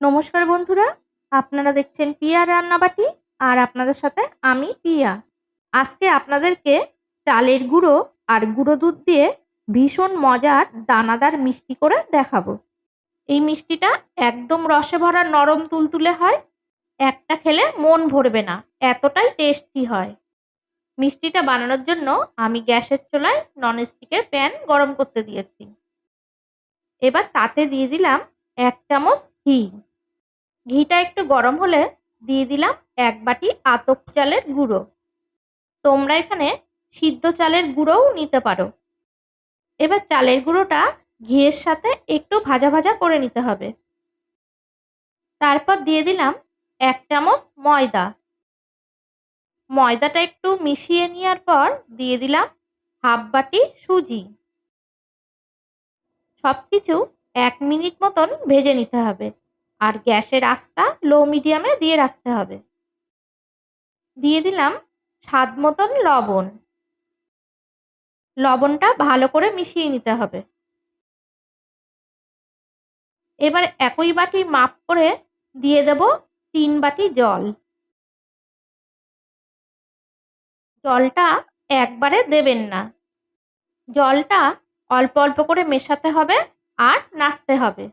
নমস্কার বন্ধুরা, আপনারা দেখছেন পিয়া রান্নাবাটি আর আপনাদের সাথে আমি পিয়া। আজকে আপনাদেরকে চালের গুঁড়ো আর গুঁড়ো দুধ দিয়ে ভীষণ মজার দানাদার মিষ্টি করে দেখাবো। এই মিষ্টিটা একদম রসে ভরা নরম তুলতুলে হয়, একটা খেলে মন ভরবে না, এতটাই টেস্টি হয়। মিষ্টিটা বানানোর জন্য আমি গ্যাসের চুলায় ননস্টিকের প্যান গরম করতে দিয়েছি। এবার তাতে দিয়ে দিলাম এক চামচ ঘি। ঘিটা একটু গরম হলে দিয়ে দিলাম এক বাটি আতপ চালের গুঁড়ো। তোমরা এখানে সিদ্ধ চালের গুঁড়োও নিতে পারো। এবার চালের গুঁড়োটা ঘিয়ের সাথে একটু ভাজা ভাজা করে নিতে হবে। তারপর দিয়ে দিলাম এক চামচ ময়দা। ময়দাটা একটু মিশিয়ে নেওয়ার পর দিয়ে দিলাম হাফ বাটি সুজি। সব কিছু এক মিনিট মতন ভেজে নিতে হবে। আর গ্যাসের আঁচটা লো মিডিয়ামে দিয়ে রাখতে হবে। দিয়ে দিলাম স্বাদ মতন লবণ। লবণটা ভালো করে মিশিয়ে নিতে হবে। এবার একই বাটির মাপ করে দিয়ে দেব তিন বাটি জল। জলটা একবারে দেবেন না। জলটা অল্প অল্প করে মেশাতে হবে আর নাড়তে হবে।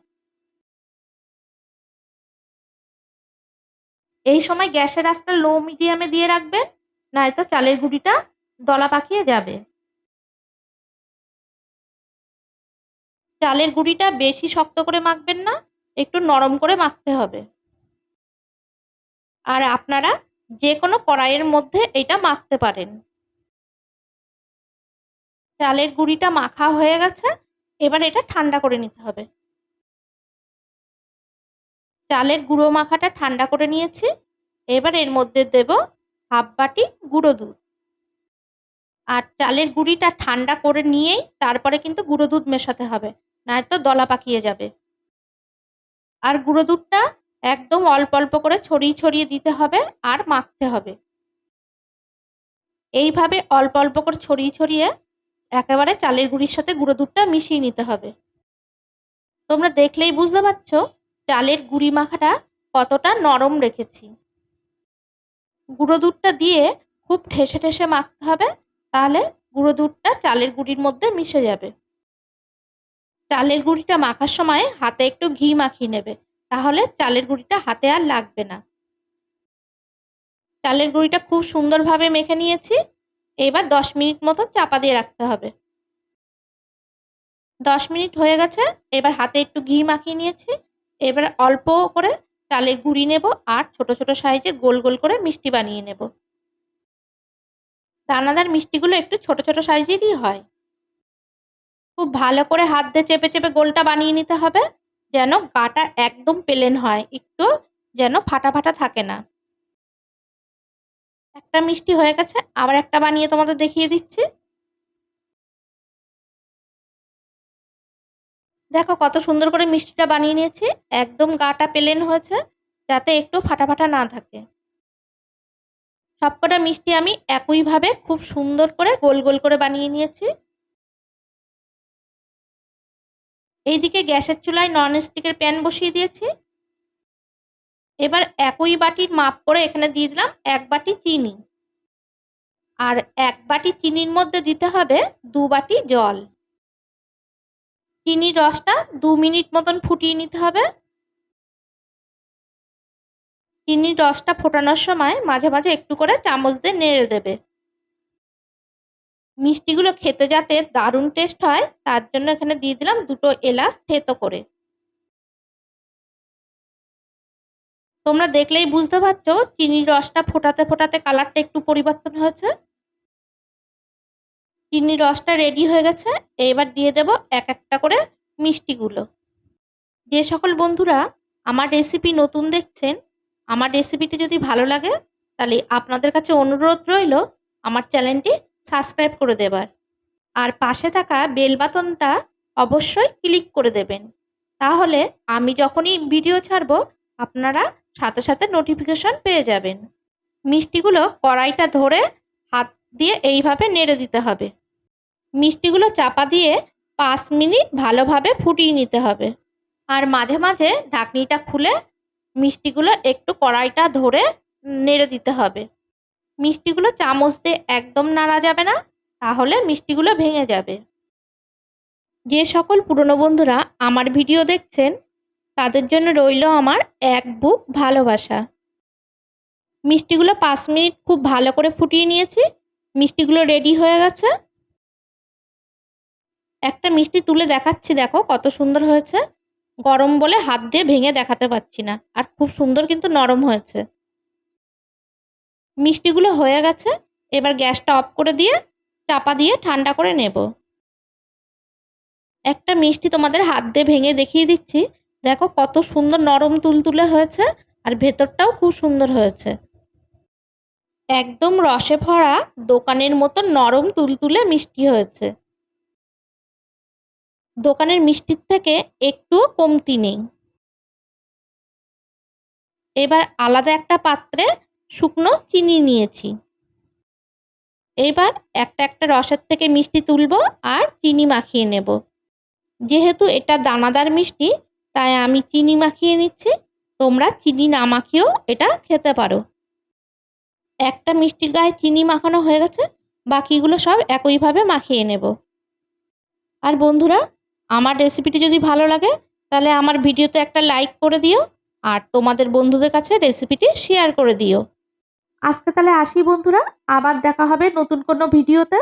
এই সময় গ্যাসের আঁচটা লো মিডিয়ামে দিয়ে রাখবেন নয়তো চালের গুঁড়িটা দলা পাকিয়ে যাবে। চালের গুঁড়িটা বেশি শক্ত করে মাখবেন না, একটু নরম করে মাখতে হবে। আর আপনারা যে কোনো কড়াইয়ের মধ্যে এটা মাখতে পারেন। চালের গুঁড়িটা মাখা হয়ে গেছে, এবার এটা ঠান্ডা করে নিতে হবে। চালের গুঁড়ো মাখাটা ঠান্ডা করে নিয়েছি। এবার এর মধ্যে দেব হাফ বাটি গুঁড়ো দুধ। আর চালের গুঁড়িটা ঠান্ডা করে নিয়েই তারপরে কিন্তু গুঁড়ো দুধ মেশাতে হবে নয়তো দলা পাকিয়ে যাবে। আর গুঁড়ো দুধটা একদম অল্প অল্প করে ছড়িয়ে ছড়িয়ে দিতে হবে আর মাখতে হবে। এইভাবে অল্প অল্প করে ছড়িয়ে ছড়িয়ে একেবারে চালের গুঁড়ির সাথে গুঁড়ো দুধটা মিশিয়ে নিতে হবে। তোমরা দেখলেই বুঝতে পারছ চালের গুঁড়ি মাখাটা কতটা নরম রেখেছি। গুঁড়ো দুধটা দিয়ে খুব ঠেসে ঠেসে মাখতে হবে, তাহলে গুঁড়ো দুধটা চালের গুঁড়ির মধ্যে মিশে যাবে। চালের গুঁড়িটা মাখার সময় হাতে একটু ঘি মাখিয়ে নেবে, তাহলে চালের গুঁড়িটা হাতে আর লাগবে না। চালের গুঁড়িটা খুব সুন্দরভাবে মেখে নিয়েছি, এবার দশ মিনিট মতো চাপা দিয়ে রাখতে হবে। দশ মিনিট হয়ে গেছে, এবার হাতে একটু ঘি মাখিয়ে নিয়েছি। এবার অল্প করে চালের গুঁড়ি নেব আর ছোট ছোট সাইজে গোল গোল করে মিষ্টি বানিয়ে নেব। দানাদার মিষ্টিগুলো একটু ছোট ছোট সাইজেরই হয়। খুব ভালো করে হাত দিয়ে চেপে চেপে গোলটা বানিয়ে নিতে হবে যেন গাটা একদম প্লেন হয়, একটু যেন ফাটা ফাটা থাকে না। একটা মিষ্টি হয়ে গেছে, আবার একটা বানিয়ে তোমাদের দেখিয়ে দিচ্ছি। দেখো কত সুন্দর করে মিষ্টিটা বানিয়ে নিয়েছি। একদম গাটা প্লেন হয়েছে, যাতে একটু ফাটা ফাটা না থাকে। সবকটা মিষ্টি আমি একইভাবে খুব সুন্দর করে গোল গোল করে বানিয়ে নিয়েছি। এইদিকে গ্যাসের চুলায় নন স্টিকের প্যান বসিয়ে দিয়েছি। এবার একই বাটির মাপ করে এখানে দিয়ে দিলাম এক বাটি চিনি। আর এক বাটি চিনির মধ্যে দিতে হবে দু বাটি জল। চিনির রসটা দু মিনিট মতন ফুটিয়ে নিতে হবে। চিনির রসটা ফোটানোর সময় মাঝে মাঝে একটু করে চামচ দিয়ে নেড়ে দেবে। মিষ্টিগুলো খেতে যাতে দারুণ টেস্ট হয়, তার জন্য এখানে দিয়ে দিলাম দুটো এলাচ থেতো করে। তোমরা দেখলেই বুঝতে পারছ, চিনির রসটা ফোটাতে ফোটাতে কালারটা একটু পরিবর্তন হয়েছে। চিনির রসটা রেডি হয়ে গেছে, এবার দিয়ে দেব এক একটা করে মিষ্টিগুলো। যে সকল বন্ধুরা আমার রেসিপি নতুন দেখছেন, আমার রেসিপিটি যদি ভালো লাগে, তাহলে আপনাদের কাছে অনুরোধ রইল আমার চ্যানেলটি সাবস্ক্রাইব করে দেবার। আর পাশে থাকা বেল বাটনটা অবশ্যই ক্লিক করে দেবেন। তাহলে আমি যখনই ভিডিও ছাড়ব, আপনারা সাথে সাথে নোটিফিকেশন পেয়ে যাবেন। মিষ্টিগুলো কড়াইটা ধরে হাত দিয়ে এইভাবে নেড়ে দিতে হবে। মিষ্টিগুলো চাপা দিয়ে পাঁচ মিনিট ভালোভাবে ফুটিয়ে নিতে হবে। আর মাঝে মাঝে ঢাকনিটা খুলে মিষ্টিগুলো একটু কড়াইটা ধরে নেড়ে দিতে হবে। মিষ্টিগুলো চামচ দিয়ে একদম নাড়া যাবে না, তাহলে মিষ্টিগুলো ভেঙে যাবে। যে সকল পুরনো বন্ধুরা আমার ভিডিও দেখছেন, তাদের জন্য রইল আমার এক বুক ভালোবাসা। মিষ্টিগুলো পাঁচ মিনিট খুব ভালো করে ফুটিয়ে নিয়েছি। মিষ্টিগুলো রেডি হয়ে গেছে। একটা মিষ্টি তুলে দেখাচ্ছি, দেখো কত সুন্দর হয়েছে। গরম বলে হাত দিয়ে ভেঙে দেখাতে পাচ্ছি না, আর খুব সুন্দর কিন্তু নরম হয়েছে। মিষ্টিগুলো হয়ে গেছে, এবার গ্যাসটা অফ করে দিয়ে চাপা দিয়ে ঠান্ডা করে নেব। একটা মিষ্টি তোমাদের হাত দিয়ে ভেঙে দেখিয়ে দিচ্ছি, দেখো কত সুন্দর নরম তুলতুলে হয়েছে, আর ভেতরটাও খুব সুন্দর হয়েছে। একদম রসে ভরা দোকানের মতো নরম তুলতুলে মিষ্টি হয়েছে। দোকানের মিষ্টির থেকে একটু কমতি নেই। এবার আলাদা একটা পাত্রে শুকনো চিনি নিয়েছি। এবার একটা একটা রসের থেকে মিষ্টি তুলব আর চিনি মাখিয়ে নেব। যেহেতু এটা দানাদার মিষ্টি, তাই আমি চিনি মাখিয়ে নিচ্ছি। তোমরা চিনি না মাখিয়েও এটা খেতে পারো। একটা মিষ্টির গায়ে চিনি মাখানো হয়ে গেছে, বাকিগুলো সব একইভাবে মাখিয়ে নেব। আর বন্ধুরা আমার রেসিপিটি যদি ভালো লাগে, তাহলে আমার ভিডিওতে একটা লাইক করে দিও আর তোমাদের বন্ধুদের কাছে রেসিপিটি শেয়ার করে দিও। আজকে তাহলে আসি বন্ধুরা, আবার দেখা হবে নতুন কোনো ভিডিওতে